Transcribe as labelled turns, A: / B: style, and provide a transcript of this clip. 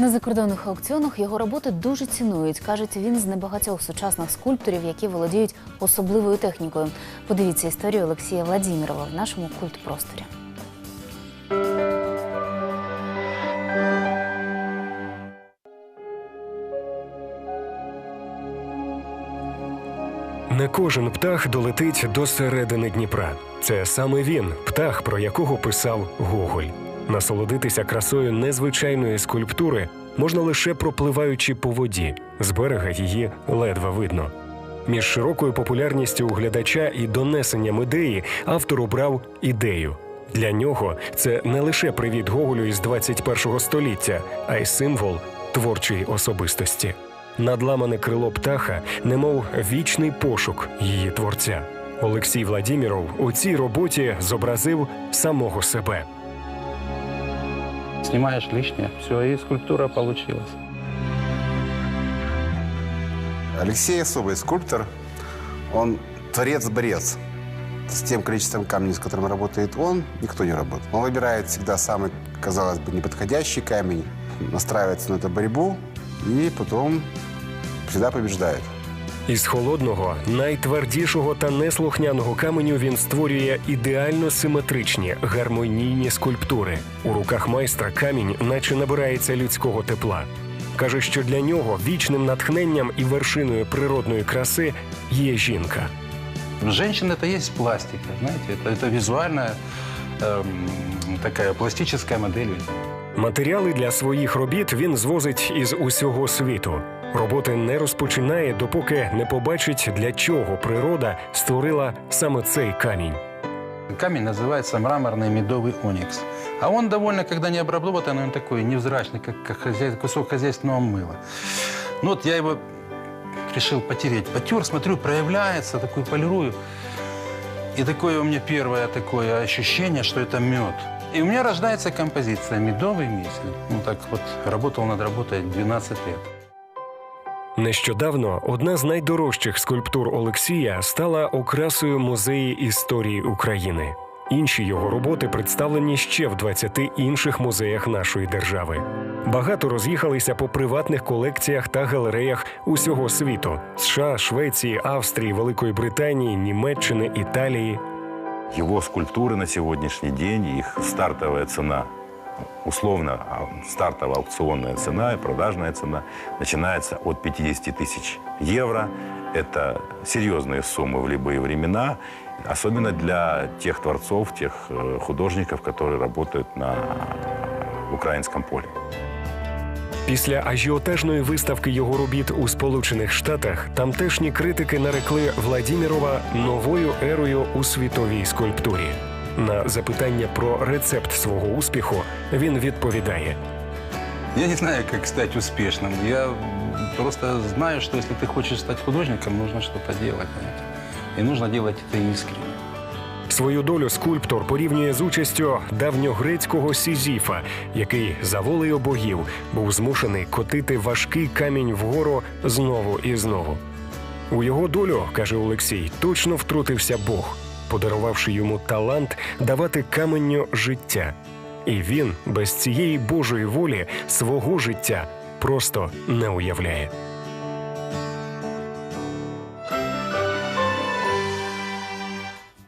A: На закордонних аукціонах його роботи дуже цінують. кажуть, він з небагатьох сучасних скульпторів, які володіють особливою технікою. Подивіться історію Олексія Владімірова в нашому культпросторі.
B: Не кожен птах долетить до середини Дніпра. Це саме він, птах, про якого писав Гоголь. Насолодитися красою незвичайної скульптури можна лише пропливаючи по воді. З берега її ледве видно. Між широкою популярністю у глядача і донесенням ідеї автор обрав ідею. Для нього це не лише привіт Гоголю із 21-го століття, а й символ творчої особистості. Надламане крило птаха, немов вічний пошук її творця. Олексій Владіміров у цій роботі зобразив самого себе.
C: Снимаешь лишнее, все, и скульптура получилась.
D: Алексей особый скульптор. Он творец-борец. С тем количеством камней, с которым работает он, никто не работает. Он выбирает всегда самый, казалось бы, неподходящий камень, настраивается на эту борьбу и потом всегда побеждает.
B: Із холодного, найтвердішого та неслухняного каменю він створює ідеально симетричні гармонійні скульптури. У руках майстра камінь, наче набирається людського тепла. Каже, що для нього вічним натхненням і вершиною природної краси є жінка.
C: Женщина это есть пластика, знаете, это, это визуальная эм, такая пластическая модель.
B: Матеріали для своїх робіт він звозить із усього світу. Роботи не розпочинає, допоки не побачить, для чого природа створила саме цей камінь.
C: Камень называется мраморный медовый оникс. А он довольно, когда не обработан, он такой невзрачный, как, хозяй- кусок хозяйственного мыла. Ну вот я его решил потереть. Потер, смотрю, проявляется, такой полирую. И такое у меня первое такое ощущение, что это мед. И у меня рождается композиция «Медовый месяц». Ну так вот, работал над работой 12 лет.
B: Нещодавно одна з найдорожчих скульптур Олексія стала окрасою музеї історії України. Інші його роботи представлені ще в 20 інших музеях нашої держави. Багато роз'їхалися по приватних колекціях та галереях усього світу: США, Швеції, Австрії, Великої Британії, Німеччини, Італії.
E: Его скульптуры на сегодняшний день, их стартовая цена, условно а, стартовая аукционная цена и продажная цена начинается от 50 тысяч евро. Это серьезные суммы в любые времена, особенно для тех творцов, тех э, художников, которые работают на украинском поле.
B: Після ажіотажної виставки його робіт у Сполучених Штатах тамтешні критики нарекли Владімірова новою ерою у світовій скульптурі. На запитання про рецепт свого успіху він відповідає:
C: Я не знаю, как стать успешным. Я просто знаю, что если ты хочешь стать художником, нужно что-то делать. знаете. И нужно делать это искренне.
B: свою долю скульптор порівнює з участю давньогрецького Сізіфа, який за волею богів був змушений котити важкий камінь вгору знову і знову. У його долю, каже Олексій, точно втрутився Бог, подарувавши йому талант давати каменню життя. І він без цієї Божої волі свого життя просто не уявляє.